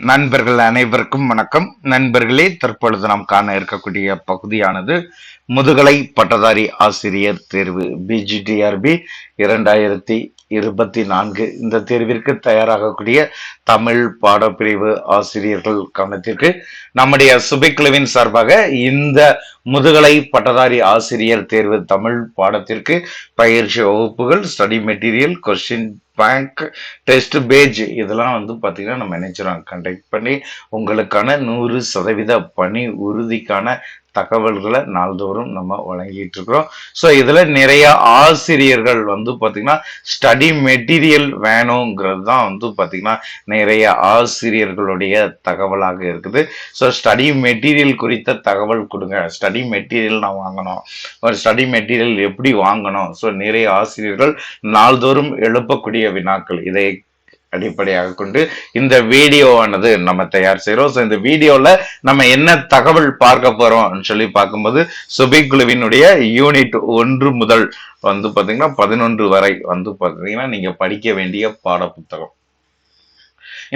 நண்பர்கள் அனைவருக்கும் வணக்கம். நண்பர்களே தற்பொழுது நாம் காண இருக்கக்கூடிய பகுதியானது முதுகலை பட்டதாரி ஆசிரியர் தேர்வு பிஜிடிஆர்பி இரண்டாயிரத்தி இருபத்தி நான்கு இந்த தேர்விற்கு தயாராகக்கூடிய தமிழ் பாடப்பிரிவு ஆசிரியர்கள் கவனத்திற்கு நம்முடைய சுபிக்குழுவின் சார்பாக இந்த முதுகலை பட்டதாரி ஆசிரியர் தேர்வு தமிழ் பாடத்திற்கு பயிற்சி வகுப்புகள் study material question bank test page இதெல்லாம் வந்து பார்த்தீங்கன்னா நம்ம நினைச்சிரோம் கண்டக்ட் பண்ணி உங்களுக்கான நூறு சதவீத பணி உறுதிக்கான தகவல்களை நாள்தோறும் நம்ம வழங்கிட்டு இருக்கிறோம் ஸோ இதில் நிறைய ஆசிரியர்கள் வந்து பார்த்தீங்கன்னா ஸ்டடி மெட்டீரியல் வேணுங்கிறது தான் வந்து பார்த்தீங்கன்னா நிறைய ஆசிரியர்களுடைய தகவலாக இருக்குது. ஸோ ஸ்டடி மெட்டீரியல் குறித்த தகவல் கொடுங்க. ஸ்டடி மெட்டீரியல் நான் வாங்கணும். ஒரு ஸ்டடி மெட்டீரியல் எப்படி வாங்கணும்? ஸோ நிறைய ஆசிரியர்கள் நாள்தோறும் எழுப்பக்கூடிய வினாக்கள் இதை அடிப்படையாக கொண்டு இந்த வீடியோவானது நம்ம தயார் செய்கிறோம் ஸோ இந்த வீடியோவில் நம்ம என்ன தகவல் பார்க்க போகிறோம்னு சொல்லி பார்க்கும்போது சுபிக் குழுவினுடைய யூனிட் ஒன்று முதல் வந்து பார்த்தீங்கன்னா பதினொன்று வரை வந்து பார்த்தீங்கன்னா நீங்கள் படிக்க வேண்டிய பாடப்புத்தகம்.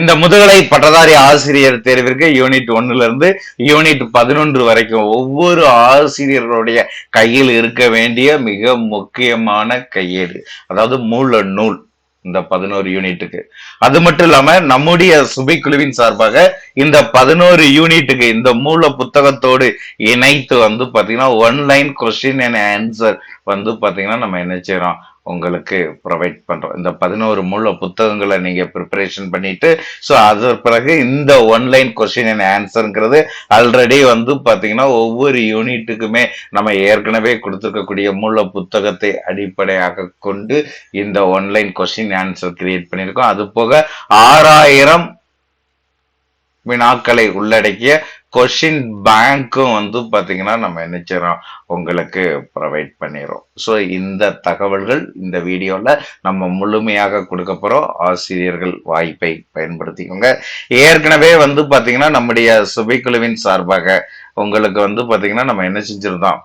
இந்த முதுகலை பட்டதாரி ஆசிரியர் தேர்விற்கு யூனிட் ஒன்னுல இருந்து யூனிட் பதினொன்று வரைக்கும் ஒவ்வொரு ஆசிரியர்களுடைய கையில் இருக்க வேண்டிய மிக முக்கியமான கையேடு அதாவது மூல நூல். இந்த பதினோரு யூனிட்டுக்கு அது மட்டும் இல்லாம நம்முடைய சுபைக்குழுவின் சார்பாக இந்த பதினோரு யூனிட்டுக்கு இந்த மூல புத்தகத்தோடு இணைத்து வந்து பாத்தீங்கன்னா ஒன்லைன் கொஸ்டின் அண்ட் ஆன்சர் வந்து பாத்தீங்கன்னா நம்ம என்ன செய்யறோம்? உங்களுக்கு ப்ரொவைட் பண்ணுறோம் இந்த பதினோரு முழு புத்தகங்களை நீங்கள் ப்ரிப்பரேஷன் பண்ணிட்டு ஸோ அது பிறகு இந்த ஒன்லைன் கொஸ்டின் அண்ட் ஆன்சருங்கிறது ஆல்ரெடி வந்து பார்த்தீங்கன்னா ஒவ்வொரு யூனிட்டுக்குமே நம்ம ஏற்கனவே கொடுத்துருக்கக்கூடிய மூல புத்தகத்தை அடிப்படையாக கொண்டு இந்த ஒன்லைன் கொஸ்டின் ஆன்சர் கிரியேட் பண்ணியிருக்கோம். அது போக ஆறாயிரம் வினாக்களை உள்ளடக்கிய கொஷின் பேங்க்கும் வந்து பார்த்தீங்கன்னா நம்ம என்ன செய்கிறோம் உங்களுக்கு ப்ரொவைட் பண்ணிடுறோம் ஸோ இந்த தகவல்கள் இந்த வீடியோவில் நம்ம முழுமையாக கொடுக்க போகிறோம் ஆசிரியர்கள் வாய்ப்பை பயன்படுத்திக்கோங்க. ஏற்கனவே வந்து பார்த்தீங்கன்னா நம்முடைய சுபைக்குழுவின் சார்பாக உங்களுக்கு வந்து பார்த்தீங்கன்னா நம்ம என்ன செஞ்சுருந்தோம்?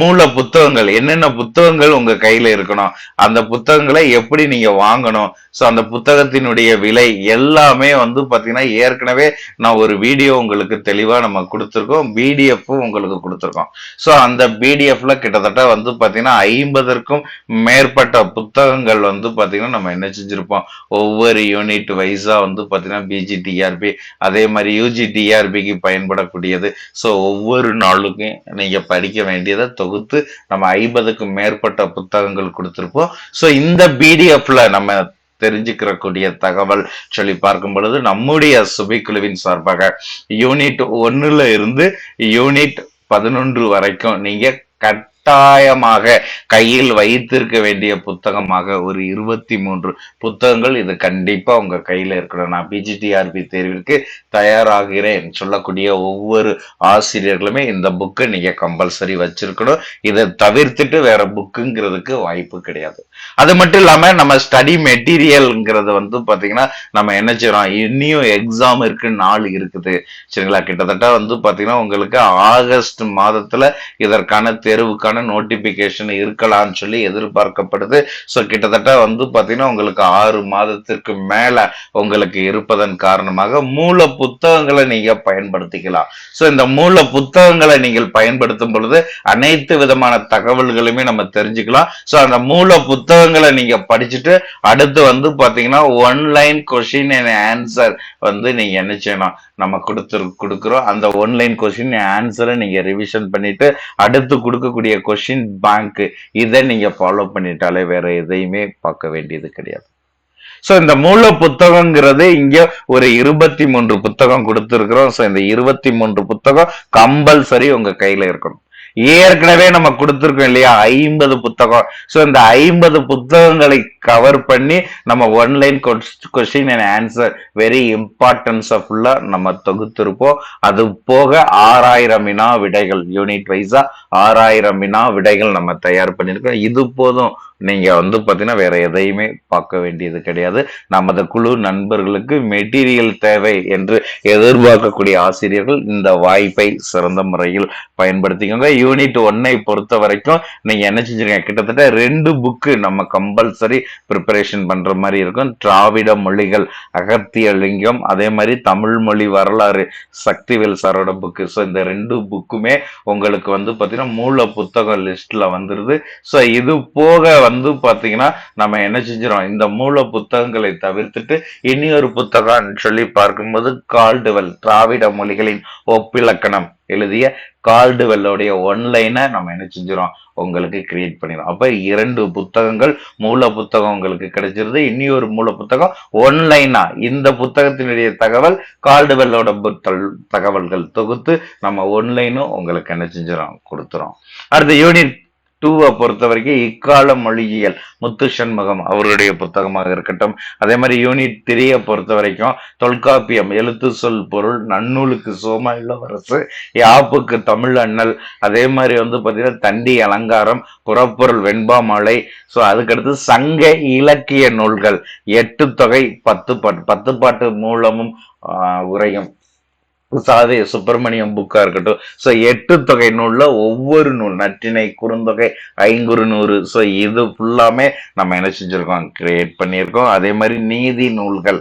மூல புத்தகங்கள் என்னென்ன புத்தகங்கள் உங்க கையில இருக்கணும் அந்த புத்தகங்களை எப்படி நீங்க வாங்கணும் ஸோ அந்த புத்தகத்தினுடைய விலை எல்லாமே வந்து பார்த்தீங்கன்னா ஏற்கனவே நான் ஒரு வீடியோ உங்களுக்கு தெளிவாக நம்ம கொடுத்துருக்கோம் பிடிஎஃப்பும் உங்களுக்கு கொடுத்துருக்கோம். ஸோ அந்த பிடிஎஃப்ல கிட்டத்தட்ட வந்து பார்த்தீங்கன்னா ஐம்பதற்கும் மேற்பட்ட புத்தகங்கள் வந்து பார்த்தீங்கன்னா நம்ம என்ன செஞ்சிருப்போம் ஒவ்வொரு யூனிட் வைஸாக வந்து பார்த்தீங்கன்னா பிஜி டிஆர்பி அதே மாதிரி யூஜி டிஆர்பிக்கு பயன்படக்கூடியது. ஸோ ஒவ்வொரு நாளுக்கும் நீங்கள் படிக்க வேண்டியதை தொகுத்து நம்ம ஐம்பதுக்கும் மேற்பட்ட புத்தகங்கள் கொடுத்துருப்போம். ஸோ இந்த பிடிஎஃப்ல நம்ம தெரிஞ்சுக்கிறக்கூடிய தகவல் சொல்லி பார்க்கும் பொழுது நம்முடைய சுபைக்குழுவின் சார்பாக யூனிட் ஒன்னுல இருந்து யூனிட் பதினொன்று வரைக்கும் நீங்க கட்டாயமாக கையில் வைத்திருக்க வேண்டிய புத்தகமாக ஒரு இருபத்தி மூன்று புத்தகங்கள் இது கண்டிப்பா உங்க கையில இருக்கணும். நான் பிஜிடிஆர்பி தேர்விற்கு தயாராகிறேன் சொல்லக்கூடிய ஒவ்வொரு ஆசிரியர்களுமே இந்த புக்கை நீங்க கம்பல்சரி வச்சிருக்கணும். இதை தவிர்த்துட்டு வேற புக்குங்கிறதுக்கு வாய்ப்பு கிடையாது. அது மட்டும் இல்லாம நம்ம ஸ்டடி மெட்டீரியல்ங்கிறது வந்து பாத்தீங்கன்னா நம்ம என்ன செய்யறோம்? இன்னியும் எக்ஸாம் இருக்கு நாள் இருக்குது. சரிங்களா? கிட்டத்தட்ட வந்து பாத்தீங்கன்னா உங்களுக்கு ஆகஸ்ட் மாதத்துல இதற்கான தேர்வுக்கான நோட்டிபிகேஷன் இருக்கலாம்னு சொல்லி எதிர்பார்க்கப்படுது. ஸோ கிட்டத்தட்ட வந்து பாத்தீங்கன்னா உங்களுக்கு ஆறு மாதத்திற்கு மேல உங்களுக்கு இருப்பதன் காரணமாக மூல புத்தகங்களை நீங்க பயன்படுத்திக்கலாம். ஸோ இந்த மூல புத்தகங்களை நீங்கள் பயன்படுத்தும் பொழுது அனைத்து விதமான தகவல்களுமே நம்ம தெரிஞ்சுக்கலாம். ஸோ அந்த மூல புத்தகங்களை நீங்க படிச்சுட்டு அடுத்து வந்து பாத்தீங்கன்னா ஒன்லைன் கொஷின் அண்ட் ஆன்சர் வந்து நீங்க என்ன செய்யணும்? நம்ம கொடுத்து கொடுக்குறோம். அந்த ஒன்லைன் கொஷின் ஆன்சரை நீங்க ரிவிஷன் பண்ணிட்டு அடுத்து கொடுக்கக்கூடிய கொஷின் பேங்க் இதை நீங்க ஃபாலோ பண்ணிட்டாலே வேற எதையுமே பார்க்க வேண்டியது கிடையாது. ஸோ இந்த மூல புத்தகங்கிறது இங்க ஒரு இருபத்தி மூன்று புத்தகம் கொடுத்துருக்குறோம். ஸோ இந்த இருபத்தி மூன்று புத்தகம் கம்பல்சரி உங்க கையில இருக்கணும். ஏற்கனவே நம்ம கொடுத்துருக்கோம் இல்லையா? ஐம்பது புத்தகம். ஸோ இந்த ஐம்பது புத்தகங்களை கவர் பண்ணி நம்ம online question and answer very importance ஃபுல்லா நம்ம தொகுத்திருப்போம். அது போக ஆறாயிரம் வினா விடைகள் யூனிட் வைஸா ஆறாயிரம் வினா விடைகள் நம்ம தயார் பண்ணியிருக்கோம். இது போதும். நீங்க வந்து பாத்தீங்கன்னா வேற எதையுமே பார்க்க வேண்டியது கிடையாது. நமது குழு நண்பர்களுக்கு மெட்டீரியல் தேவை என்று எதிர்பார்க்கக்கூடிய ஆசிரியர்கள் இந்த வாய்ப்பை சிறந்த முறையில் பயன்படுத்திக்கோங்க. யூனிட் ஒன்னை பொறுத்த வரைக்கும் நீங்க என்ன செஞ்சிருக்கீங்க கிட்டத்தட்ட ரெண்டு புக்கு நம்ம கம்பல்சரி ப்ரிப்பரேஷன் பண்ற மாதிரி இருக்கும். திராவிட மொழிகள் அகத்திய லிங்கம் அதே மாதிரி தமிழ் மொழி வரலாறு சக்திவேல் சாரோட புக்கு ஸோ இந்த ரெண்டு புக்குமே உங்களுக்கு வந்து பார்த்தீங்கன்னா மூல புத்தகம் லிஸ்ட்ல வந்துருது. ஸோ இது போக வந்து பார்த்தீங்கன்னா நம்ம என்ன செஞ்சிடும் இந்த மூல புத்தகங்களை தவிர்த்துட்டு இனி ஒரு புத்தகம் சொல்லி பார்க்கும்போது கால்டுவல் திராவிட மொழிகளின் ஒப்பிலக்கணம். எழுதிய கால்டுவெல்லோடைய ஒன்லைனை நம்ம என்ன செஞ்சிடும் உங்களுக்கு கிரியேட் பண்ணிடும் அப்போ இரண்டு புத்தகங்கள் மூல புத்தகம் உங்களுக்கு கிடைச்சிருது. இனி ஒரு மூல புத்தகம் ஒன்லைனா இந்த புத்தகத்தினுடைய தகவல் கால்டுவெல்லோட புத்தல் தகவல்கள் தொகுத்து நம்ம ஒன்லைனும் உங்களுக்கு என்ன செஞ்சிடும் கொடுத்துரும். அடுத்த யூனிட் டூவை பொறுத்த வரைக்கும் இக்கால மொழியியல். முத்து சண்முகம் அவருடைய புத்தகமாக இருக்கட்டும். அதே மாதிரி யூனிட் த்ரீயை பொறுத்த வரைக்கும் தொல்காப்பியம் எழுத்து சொல் பொருள் நன்னூலுக்கு சோம இளவரசு யாப்புக்கு தமிழ் அண்ணல் அதே மாதிரி வந்து பார்த்தீங்கன்னா தண்டி அலங்காரம் புறப்பொருள் வெண்பாமலை ஸோ அதுக்கடுத்து சங்க இலக்கிய நூல்கள் எட்டு தொகை பத்து பாட்டு பத்து பாட்டு மூலமும் உரையும். சாதி சுப்பிரமணியம் புக்கா இருக்கட்டும். ஸோ எட்டு தொகை நூலில் ஒவ்வொரு நூல் நற்றிணை குறுந்தொகை ஐங்குறு நூறு. ஸோ இது ஃபுல்லாமே நம்ம என்ன செஞ்சுருக்கோம்? கிரியேட் பண்ணியிருக்கோம். அதே மாதிரி நீதி நூல்கள்.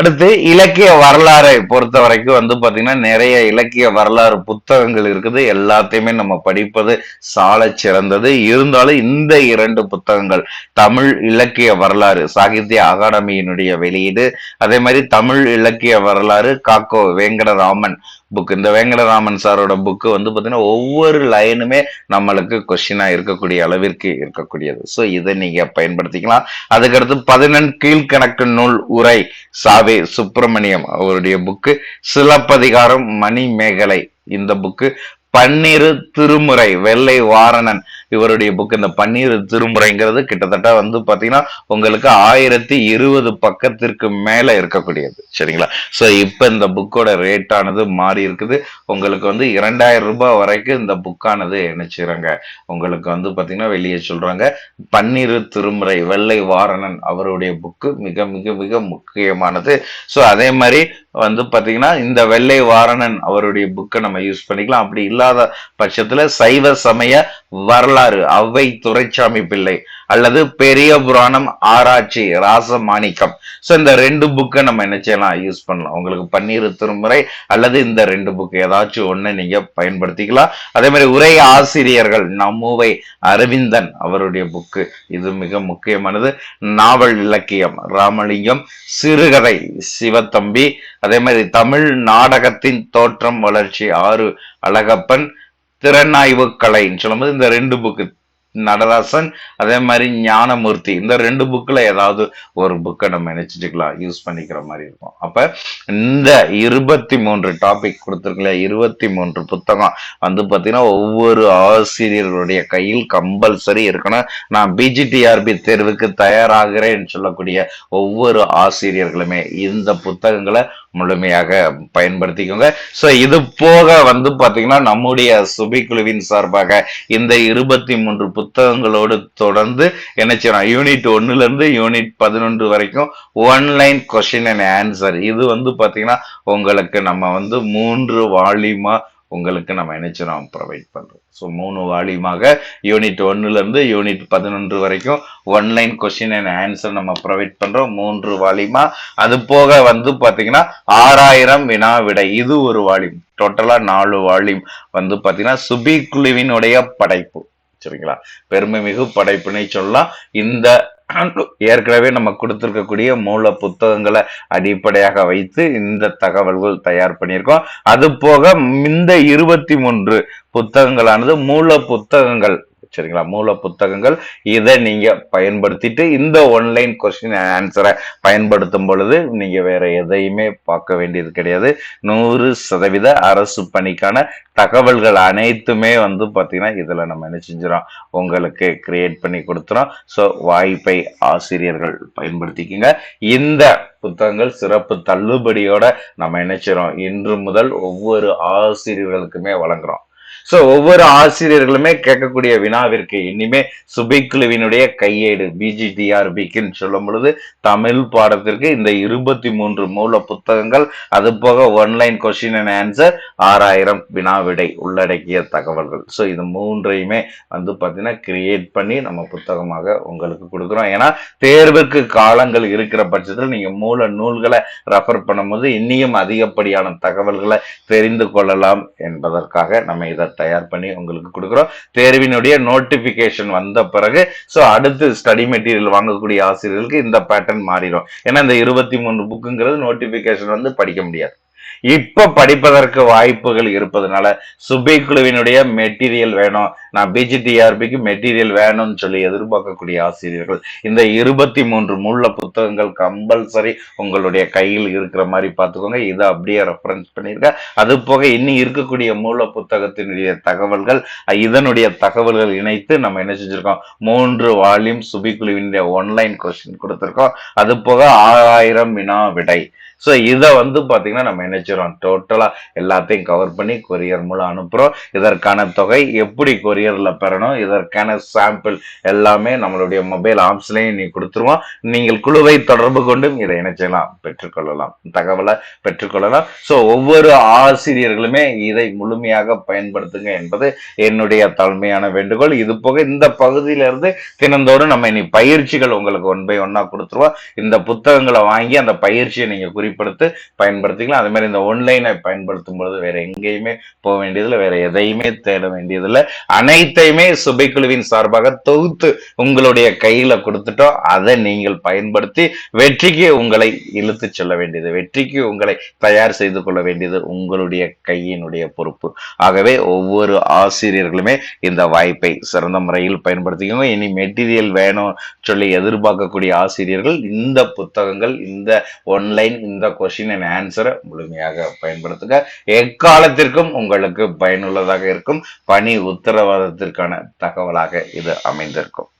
அடுத்து இலக்கிய வரலாறை பொறுத்த வரைக்கும் வந்து பாத்தீங்கன்னா நிறைய இலக்கிய வரலாறு புத்தகங்கள் இருக்குது. எல்லாத்தையுமே நம்ம படிப்பது சால சிறந்தது. இருந்தாலும் இந்த இரண்டு புத்தகங்கள் தமிழ் இலக்கிய வரலாறு சாகித்ய அகாடமியினுடைய வெளியீடு அதே மாதிரி தமிழ் இலக்கிய வரலாறு காக்கோ வேங்கடராமன் புக் இந்த வேங்கடராமன் சாரோட புக்கு வந்து பாத்தீங்கன்னா ஒவ்வொரு லைனுமே நம்மளுக்கு கொஸ்டினா இருக்கக்கூடிய அளவிற்கு இருக்கக்கூடியது. ஸோ இதை நீங்க பயன்படுத்திக்கலாம். அதுக்கடுத்து பதினெண் கீழ்கணக்கு நூல் உரை சாவே சுப்பிரமணியம் அவருடைய புக்கு சிலப்பதிகாரம் மணிமேகலை இந்த புக்கு பன்னிரு திருமுறை வெள்ளை வாரணன் இவருடைய புக் இந்த பன்னீர் திருமுறைங்கிறது கிட்டத்தட்ட வந்து பாத்தீங்கன்னா உங்களுக்கு ஆயிரத்தி இருபது பக்கத்திற்கு மேல இருக்கக்கூடியது. சரிங்களா? சோ இப்ப இந்த புக்கோட ரேட் ஆனது மாறி இருக்குது. உங்களுக்கு வந்து இரண்டாயிரம் ரூபாய் வரைக்கும் இந்த புக்கானது நினைச்சுறாங்க உங்களுக்கு வந்து பாத்தீங்கன்னா வெளியே சொல்றாங்க பன்னீர் திருமுறை வெள்ளை வாரணன் அவருடைய புக்கு மிக மிக மிக முக்கியமானது. சோ அதே மாதிரி வந்து பாத்தீங்கன்னா இந்த வெள்ளை வாரணன் அவருடைய புக்கை நம்ம யூஸ் பண்ணிக்கலாம். அப்படி இல்லாத பட்சத்துல சைவ சமய வரலாறு அவ்வை துரைச்சாமி பிள்ளை அல்லது பெரிய புராணம் ஆராய்ச்சி ராசமாணிக்கம். ஸோ இந்த ரெண்டு புக்கை நம்ம என்ன செய்யலாம்? யூஸ் பண்ணலாம். உங்களுக்கு பன்னீர் திருமுறை அல்லது இந்த ரெண்டு புக் ஏதாச்சும் ஒண்ணு நீங்கள் பயன்படுத்திக்கலாம். அதே மாதிரி உரை ஆசிரியர்கள் நம்மூவை அரவிந்தன் அவருடைய புக்கு இது மிக முக்கியமானது. நாவல் இலக்கியம் ராமலிங்கம் சிறுகதை சிவத்தம்பி. அதே மாதிரி தமிழ் நாடகத்தின் தோற்றம் வளர்ச்சி ஆறு அழகப்பன். திறனாய்வு கலைன்னு சொல்லும்போது இந்த ரெண்டு புக்கு நடராசன் அதே மாதிரி ஞானமூர்த்தி இந்த ரெண்டு புக்கில் ஏதாவது ஒரு புக்கை நம்ம நினச்சிட்டுக்கலாம் யூஸ் பண்ணிக்கிற மாதிரி இருக்கும். அப்போ இந்த இருபத்தி மூன்று டாபிக் கொடுத்துருக்கல இருபத்தி மூன்று புத்தகம் வந்து பார்த்தீங்கன்னா ஒவ்வொரு ஆசிரியர்களுடைய கையில் கம்பல்சரி இருக்கணும். நான் பிஜிடிஆர்பி தேர்வுக்கு தயாராகிறேன்னு சொல்லக்கூடிய ஒவ்வொரு ஆசிரியர்களுமே இந்த புத்தகங்களை முழுமையாக பயன்படுத்திக்கோங்க. ஸோ இது போக வந்து பார்த்தீங்கன்னா நம்முடைய சுபிக்குழுவின் சார்பாக இந்த இருபத்தி மூன்று புத்தகங்களோடு தொடர்ந்து என்ன செய்யணும் யூனிட் ஒன்றுலேருந்து யூனிட் பதினொன்று வரைக்கும் ஒன்லைன் கொஷின் அண்ட் ஆன்சர் இது வந்து பார்த்தீங்கன்னா உங்களுக்கு நம்ம வந்து மூன்று வால்யூமாக உங்களுக்கு நம்ம நினைச்சிடும் ப்ரொவைட் பண்ணுறோம் ஸோ மூணு வால்யூமாக யூனிட் ஒன்னுலேருந்து யூனிட் பதினொன்று வரைக்கும் ஒன்லைன் கொஸ்டின் அண்ட் ஆன்சர் நம்ம ப்ரொவைட் பண்ணுறோம் மூன்று வால்யூமா? அது போக வந்து பார்த்தீங்கன்னா ஆறாயிரம் வினா விடை. இது ஒரு வால்யூம். டோட்டலாக நாலு வால்யூம் வந்து பார்த்தீங்கன்னா சுபி குழுவினுடைய படைப்பு. சரிங்களா? பெருமை மிகு படைப்புனை சொல்லலாம். இந்த ஏற்கனவே நம்ம கொடுத்துருக்கக்கூடிய மூல புத்தகங்களை அடிப்படையாக வைத்து இந்த தகவல்கள் தயார் பண்ணியிருக்கோம். அது போக இந்த இருபத்தி மூன்று புத்தகங்களானது மூல புத்தகங்கள் சரிங்களா? மூல புத்தகங்கள். இதை நீங்க பயன்படுத்திட்டு இந்த ஒன்லைன் கொஸ்டின் ஆன்சரை பயன்படுத்தும் பொழுது நீங்க வேற எதையுமே பார்க்க வேண்டியது கிடையாது. நூறு சதவீத அரசு பணிக்கான தகவல்கள் அனைத்துமே வந்து பார்த்தீங்கன்னா இதில் நம்ம என்ன செஞ்சிடும் உங்களுக்கு கிரியேட் பண்ணி கொடுத்துறோம். ஸோ வாய்ப்பை ஆசிரியர்கள் பயன்படுத்திக்கங்க. இந்த புத்தகங்கள் சிறப்பு தள்ளுபடியோட நம்ம என்ன இன்று முதல் ஒவ்வொரு ஆசிரியர்களுக்குமே வழங்குறோம். சோ ஒவ்வொரு ஆசிரியர்களுமே கேட்கக்கூடிய வினாவிற்கு இனிமே சுபைக்குழுவினுடைய கையேடு பிஜிடிஆர்பிக்குன்னு சொல்லும் பொழுது தமிழ் பாடத்திற்கு இந்த இருபத்தி மூன்று மூல புத்தகங்கள் அது போக ஒன்லைன் கொஸ்டின் அண்ட் ஆன்சர் ஆறாயிரம் வினாவிடை உள்ளடக்கிய தகவல்கள். ஸோ இது மூன்றையுமே வந்து பார்த்தீங்கன்னா கிரியேட் பண்ணி நம்ம புத்தகமாக உங்களுக்கு கொடுக்குறோம். ஏன்னா தேர்வுக்கு காலங்கள் இருக்கிற பட்சத்தில் நீங்க மூல நூல்களை ரெஃபர் பண்ணும்போது இன்னியும் அதிகப்படியான தகவல்களை தெரிந்து கொள்ளலாம் என்பதற்காக நம்ம இதை தயார் பண்ணி உங்களுக்கு கொடுக்குறோம். தேர்வினுடைய நோட்டிபிகேஷன் வந்த பிறகு ஸோ அடுத்து ஸ்டடி மெட்டீரியல் வாங்கக்கூடிய ஆசிரியர்களுக்கு இந்த பேட்டர்ன் மாறிடும். ஏன்னா இந்த இருபத்தி மூணு புக்குங்கிறது நோட்டிபிகேஷன் வந்து படிக்க முடியாது. இப்ப படிப்பதற்கு வாய்ப்புகள் இருப்பதனால சுபை குழுவினுடைய மெட்டீரியல் வேணும். நான் பிஜிடிஆர்பிக்கு மெட்டீரியல் வேணும்னு சொல்லி எதிர்பார்க்கக்கூடிய ஆசிரியர்கள் இந்த இருபத்தி மூன்று முள்ள புத்தகங்கள் கம்பல்சரி உங்களுடைய கையில் இருக்கிற மாதிரி பார்த்துக்கோங்க. இதை அப்படியே ரெஃபரன்ஸ் பண்ணியிருக்கேன் அது போக இன்னும் இருக்கக்கூடிய மூல புத்தகத்தினுடைய தகவல்கள் இதனுடைய தகவல்கள் இணைத்து நம்ம என்ன செஞ்சிருக்கோம்? மூன்று வால்யூம் சுபிக்குழுவினுடைய ஒன்லைன் கொஸ்டின் கொடுத்துருக்கோம். அது போக ஆறாயிரம் வினா விடை. ஸோ இதை வந்து பார்த்தீங்கன்னா நம்ம நினைச்சிடறோம் டோட்டலாக எல்லாத்தையும் கவர் பண்ணி கொரியர் மூலம் அனுப்புகிறோம் இதற்கான தொகை எப்படி கொரியரில் பெறணும். இதற்கான சாம்பிள் எல்லாமே நம்மளுடைய மொபைல் ஆப்ஸ்லையும் நீ கொடுத்துருவோம். நீங்கள் குழுவை தொடர்பு கொண்டும் இதை இணைச்சலாம் பெற்றுக்கொள்ளலாம். தகவலை பெற்றுக்கொள்ளலாம். ஸோ ஒவ்வொரு ஆசிரியர்களுமே இதை முழுமையாக பயன்படுத்துங்க என்பது என்னுடைய தலைமையான வேண்டுகோள். இது போக இந்த பகுதியிலிருந்து தினந்தோறும் நம்ம இனி பயிற்சிகள் உங்களுக்கு ஒன் பை ஒன்னா கொடுத்துருவோம். இந்த புத்தகங்களை வாங்கி அந்த பயிற்சியை நீங்க குறிப்பிடுத்து பயன்படுத்திக்கலாம். அதே மாதிரி இந்த ஒன்லைனை பயன்படுத்தும் பொழுது வேற எங்கேயுமே போக வேண்டியதில்லை. வேற எதையுமே தேட வேண்டியதில்லை. அனைத்தையுமே சுபைக்குழுவின் சார்பாக தொகுத்து உங்களுடைய கையில கொடுத்துட்டோம். அதை நீங்கள் பயன்படுத்தி வெற்றிக்கு உங்களை இழுத்து செல்ல வேண்டியது வெற்றிக்கு உங்களை தயார் செய்து கொள்ள வேண்டியது உங்களுடைய கையினுடைய பொறுப்பு. ஆகவே ஒவ்வொரு ஆசிரியர்களுமே இந்த வாய்ப்பை சிறந்த முறையில் பயன்படுத்திக்கோங்க. இனி மெட்டீரியல் வேணும் சொல்லி எதிர்பார்க்கக்கூடிய ஆசிரியர்கள் இந்த புத்தகங்கள் இந்த ஒன்லைன் இந்த கொஸ்டின் அண்ட் ஆன்சரை முழுமையாக பயன்படுத்துங்க. எக்காலத்திற்கும் உங்களுக்கு பயனுள்ளதாக இருக்கும். பணி உத்தரவாதத்திற்கான தகவலாக இது அமைந்திருக்கும்.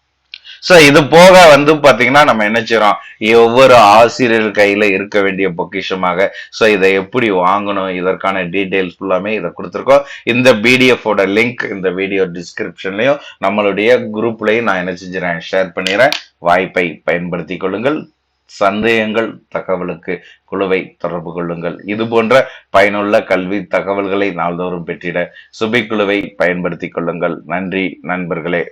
சோ இது போக வந்து பாத்தீங்கன்னா நம்ம என்ன செய்யறோம் ஒவ்வொரு ஆசிரியர் கையில இருக்க வேண்டிய பொக்கிஷமாக சோ இதை எப்படி வாங்கணும்? இதற்கான டீடைல்ஸ் ஃபுல்லாமே இதை கொடுத்துருக்கோம். இந்த பிடிஎஃபோட லிங்க் இந்த வீடியோ டிஸ்கிரிப்ஷன்லயும் நம்மளுடைய குரூப்லயும் நான் என்ன செஞ்சுறேன் ஷேர் பண்ணிடுறேன். வாய்ப்பை பயன்படுத்திக் கொள்ளுங்கள். சந்தேகங்கள் தகவலுக்கு குழுவை தொடர்பு கொள்ளுங்கள். இது போன்ற பயனுள்ள கல்வி தகவல்களை நாள்தோறும் பெற்றிட சுபை குழுவை பயன்படுத்திக் கொள்ளுங்கள். நன்றி நண்பர்களே.